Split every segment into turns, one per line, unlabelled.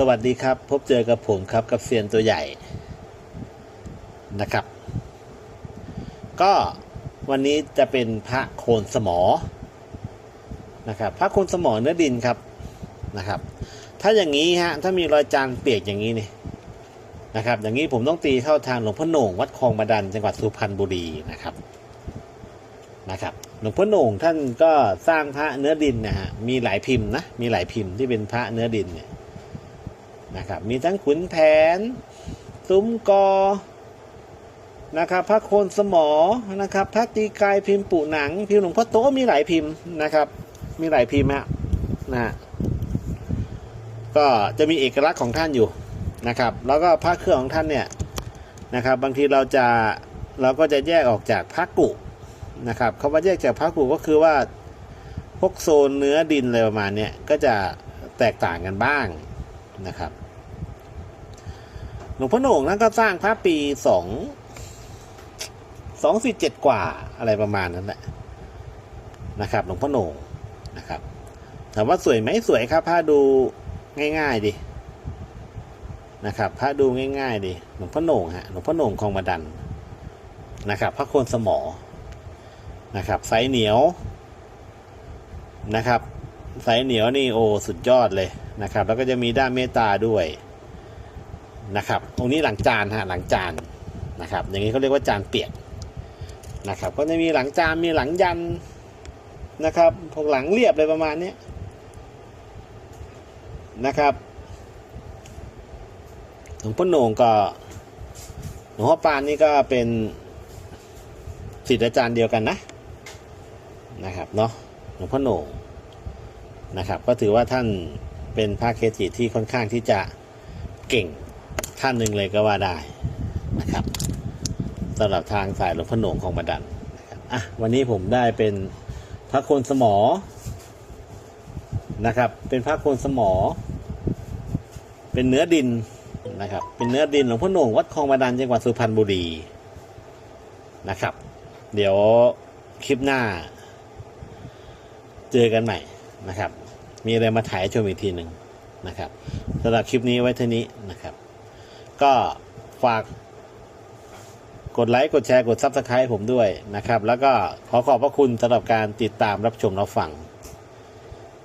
สวัสดีครับ พบเจอกับผมครับกับเซียนตัวใหญ่นะครับ ก็วันนี้จะเป็นพระโคนสมอนะครับ พระโคนสมอเนื้อดินครับนะครับ ถ้าอย่างนี้ฮะถ้ามีรอยจานเปียกอย่างนี้นี่นะครับ อย่างนี้ผมต้องตีเข้าทางหลวงพ่อโหน่งวัดคลองบาดันจังหวัดสุพรรณบุรีนะครับนะครับหลวงพ่อโหน่งท่านก็สร้างพระเนื้อดินนะฮะมีหลายพิมพ์นะมีหลายพิมพ์ที่เป็นพระเนื้อดินเนี่ย นะครับมีทั้งขุนแผน ซุ้มกอนะครับพระโคนสมอนะครับพระตีกายพิมพ์ปุหนัง พิมพ์หลวงพ่อโตมีหลายพิมพ์นะครับมีหลายพิมพ์ฮะนะฮะก็จะมีเอกลักษณ์ของท่านอยู่นะครับ แล้วก็พระเครื่องของท่านเนี่ยนะครับบางทีเราจะเราก็จะแยกออกจากพระกุนะครับเขาว่าแยกจากพระกุก็คือว่าพวกโซนเนื้อดินอะไรประมาณเนี้ยก็จะแตกต่างกันบ้าง นะครับ หลวงพ่อโหน่งนั้นก็สร้างพระปีสองสองสี่เจ็ดกว่าอะไรประมาณนั้นแหละนะครับ หลวงพ่อโหน่งนะครับถามว่าสวยไหมสวยครับพระดูง่ายๆดินะครับพระดูง่ายๆดิหลวงพ่อโหน่งฮะหลวงพ่อโหน่งคลองมาดันนะครับ พระโคนสมอนะครับไซเหนียวนะครับไซส์เหนียวนี่โอ้สุดยอดเลย นะครับ แล้วก็จะมีด้านเมตตาด้วยนะครับ ตรงนี้หลังจานฮะหลังจานนะครับ อย่างนี้เขาเรียกว่าจานเปียกนะครับ ก็จะมีหลังจานมีหลังยันนะครับพวกหลังเรียบเลยประมาณนี้นะครับหลวงพ่อโหน่งก็หลวงพ่อปานนี่ก็เป็นศิษย์อาจารย์เดียวกันนะนะครับเนาะหลวงพ่อโหน่งนะครับ ก็ถือว่าท่าน เป็นพระเคจิที่ค่อนข้างที่จะเก่งท่านหนึ่งเลยก็ว่าได้นะครับสำหรับทางสายหลวงพ่อหน่งของบันดันนะครับอะวันนี้ผมได้เป็นพระโคนสมอนะครับ เป็นพระโคนสมอ เป็นเนื้อดินนะครับ เป็นเนื้อดินหลวงพ่อหน่งวัดคลองบันดันจังหวัดสุพรรณบุรีนะครับ เดี๋ยวคลิปหน้า เจอกันใหม่นะครับ มีอะไรมาถ่ายชมอีกทีหนึ่งนะครับสำหรับคลิปนี้ไว้เท่านี้นะครับ ก็ฝากกดไลค์กดแชร์กด Subscribe ผมด้วยนะครับ แล้วก็ขอขอบพระคุณสำหรับการติดตามรับชมรับฟัง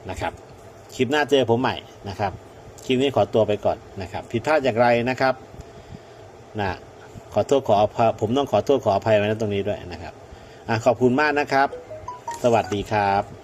นะครับคลิปหน้าเจอผมใหม่นะครับคลิปนี้ขอตัวไปก่อนนะครับผิดพลาดอย่างไรนะครับนะขอโทษขออภัยผมต้องขอโทษขออภัยไว้ณตรงนี้ด้วยนะครับอขอบคุณมากนะครับ สวัสดีครับ